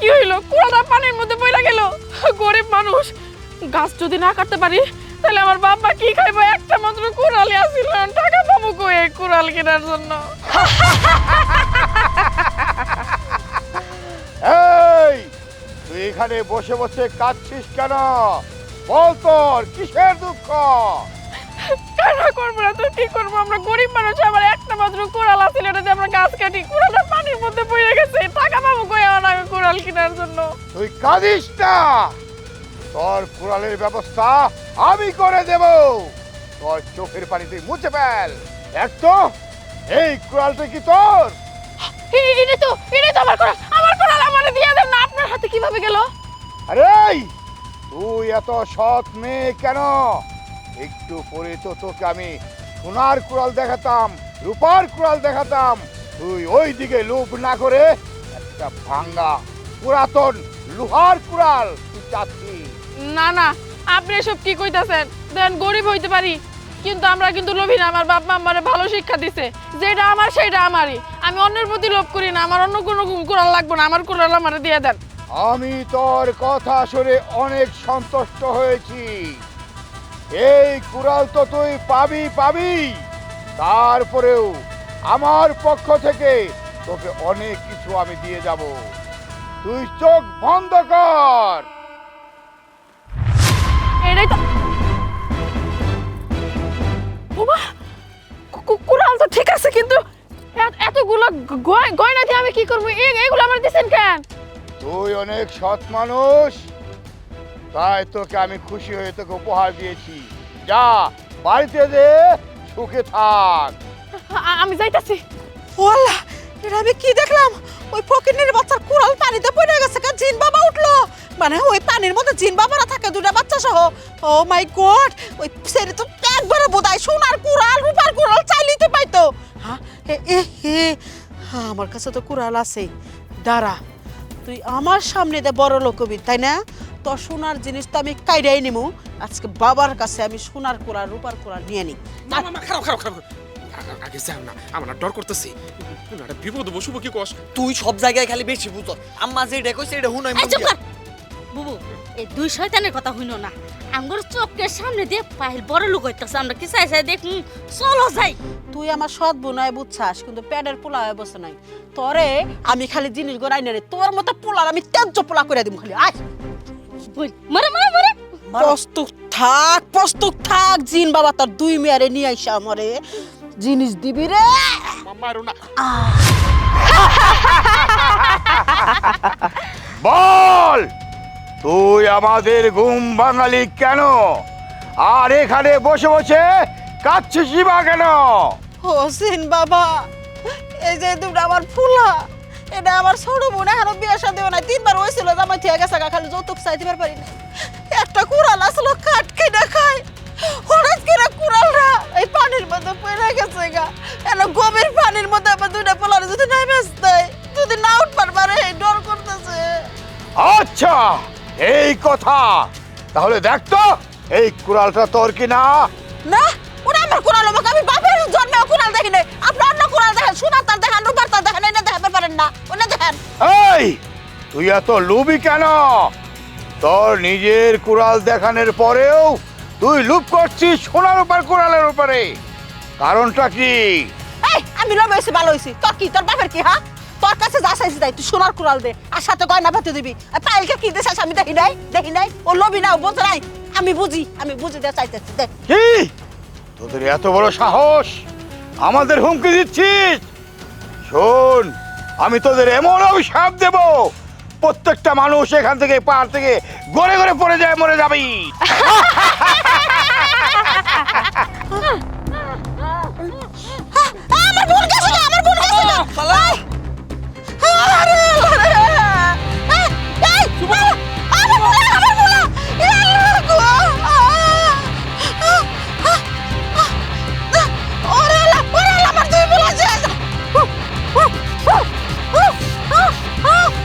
কি হইল? কুড়ালটা পানির মধ্যে পড়ে গেল। গরিব মানুষ, গাছ যদি না কাটতে পারি, তাহলে আমার বাবা কি খাইবো? একটা মাত্র কুড়ালি আসিল টাকা পাবো কই কুড়াল কেনার জন্য? এই, তুই এখানে বসে বসে কাঁদছিস কেন? বল তোর, কিসের দুঃখ? করব না তো কি করব। আমরা গরিব মানুষ আমার একটা মাত্র কুড়াল আসিল এটা দিয়ে আমরা গাছ কাটি। কুড়ালটা পানির মধ্যে পড়ে গেছে। টাকা পাবো কই আমার আমি কুড়াল কেনার জন্য? তুই কাঁদিস না। তোর কুড়ালের ব্যবস্থা আমি করে দেব। তোর চোখের পানি তুই মুছে ফেল। দেখ তো এই কুড়ালটা কি তোর? এটা তো এটা তো আমার কুড়াল। আমার কুড়াল আমারে দিয়ে দেন না আপনার হাতে কীভাবে গেল? আরে তুই এত সৎ মেয়ে কেন? একটু পরে তো তোকে আমি সোনার কুড়াল দেখাতাম রূপার কুড়াল দেখাতাম। তুই ওই দিকে লোভ না করে একটা ভাঙ্গা পুরাতন লোহার কুড়াল তুই চাচ্ছি না না আপনি এসব কি কইতাছেন? দেন গরিব হইতে পারি কিন্তু আমরা কিন্তু লোভী না আমার বাবা আমারে ভালো শিক্ষা দিছে। যেটা আমার সেটা আমারই। আমি অন্যের প্রতি লোভ করি না আমার অন্য কোনো কুড়াল লাগবে না আমার কুড়াল আমারে দিয়ে দেন। আমি তোর কথা শুনে অনেক সন্তুষ্ট হয়েছি। এই কুড়াল তো তুই পাবি পাবি। তারপরেও আমার পক্ষ থেকে তোকে অনেক কিছু আমি দিয়ে যাব। তুই চোখ বন্ধ কর। এটাই তো কুড়াল তো ঠিক আছে কিন্তু এত- এতগুলো গয়না দিয়ে আমি কি করব? এগুলো আমার দিছেন কেন? তুই অনেক সৎ মানুষ। তাই তোকে আমি খুশি হয়ে তোকে উপহার দিয়েছি। যা বাড়িতে যে সুখে থাক। আমি যাইতাছি। ওয়াল্লা এটা আমি কি দেখলাম? ওই ফকিনের বাচ্চার কুড়াল পানিতে পড়ে গেছে কা? জিন বাবা উঠল। মানে ওই পানির মধ্যে জিন বাবারা থাকে দুটা বাচ্চা সহ। ও মাই গড ওই ছেলে তো একবারে বোধায় সোনার কুড়াল রূপার কুড়াল চাইলিতে পাইতো। হ্যাঁ এ এ হে হ্যাঁ, আমার কাছে তো কুড়াল আছে দাঁড়া তুই আমার সামনে দে বড় লোক হবি, তাই না? তোর সোনার জিনিস তো আমি কাইরাই নিমু। আজকে বাবার কাছে আমি সোনার কুড়াল রূপার কুড়াল নিয়ে নিই। না না না খারাপ খারাপ খারাপ। আগে যাও না আমার ডর করতেছি। একটা বিপদ বসবো কি কস? তুই সব জায়গায় খালি বেশি বুঝ। আম্মা যে কইছে এটা হুনাই এই চুপ কর। বুবু এই দুই শয়তানের কথা হইনো না। আমগর চোখের সামনে দিয়ে পাহিল বড় লোক হইতাছে আমরা কি চাই চাই দেখুন চলো যাই। তুই আমার সৎ বোনায় বুঝছাস কিন্তু প্যাডের পোলা হয়ে বসে নাই। তরে আমি খালি জিনিস গড়াই না রে তোর মতো পোলার আমি ত্যায্য পোলা করে দিব খালি আয়। মরে মরে মরে। প্রস্তুত থাক প্রস্তুত থাক জিন বাবা তোর দুই মেয়ারে নিয়ে আইসা আমারে জিনিস দিবি রে। মারো না। বল তুই আমাদের ঘুম বাঙালি কেন? আর এখানে বসে বসে কাচ্ছিস বা কেন? ও জিন বাবা এই যে দুটো আমার ফুলা এটা আমার ছোট বোন এখনও বিয়ে সাথে নাই তিনবার জামাই থেকে গেছে খালি যৌতুক চাই দিবার পারি না একটা কুড়াল আসলো কাঠ কেটে খায়। হঠাৎ করে এই পানির মধ্যে পড়ে গেছে গা। গভীর পানির মধ্যে আবার দুইটা পোলার যদি যদি না উঠবার পারে ডর করতেছে। আচ্ছা এই কথা। তাহলে দেখ তো এই কুড়ালটা তোর কি না? না ওরা আমার কুড়াল আমাকে আমি বাপের জন্মে কুড়াল দেখি নাই। আপনি অন্য কুড়াল দেখেন সোনার তার দেখেন। তুই এত লুবি কেন? তোর নিজের কুড়াল দেখানোর পরেও তুই লুপ করছিস সোনার উপর কুড়ালের উপরে। কারণটা কি? এই আমি লোভ হয়েছি ভালো হয়েছি। তোর কি তোর বাপের কি হ্যাঁ? তোর কাছে যা চাইছি তাই তুই সোনার কুড়াল দে। আর সাথে গয়না পাতি দিবি। আর পায়েলকে কি দেশাস আমি দেখি নাই দেখি নাই। ও লোভি না বোঝে নাই। আমি বুঝি আমি বুঝি চাইতেছি দে। কি? তোদের এত বড় সাহস? আমাদের হুমকি দিচ্ছিস? শোন আমি তোদের এমন অভিশাপ দেব প্রত্যেকটা মানুষ এখান থেকে পাহাড় থেকে গড়ে গড়ে পড়ে যায় মরে যাবেই।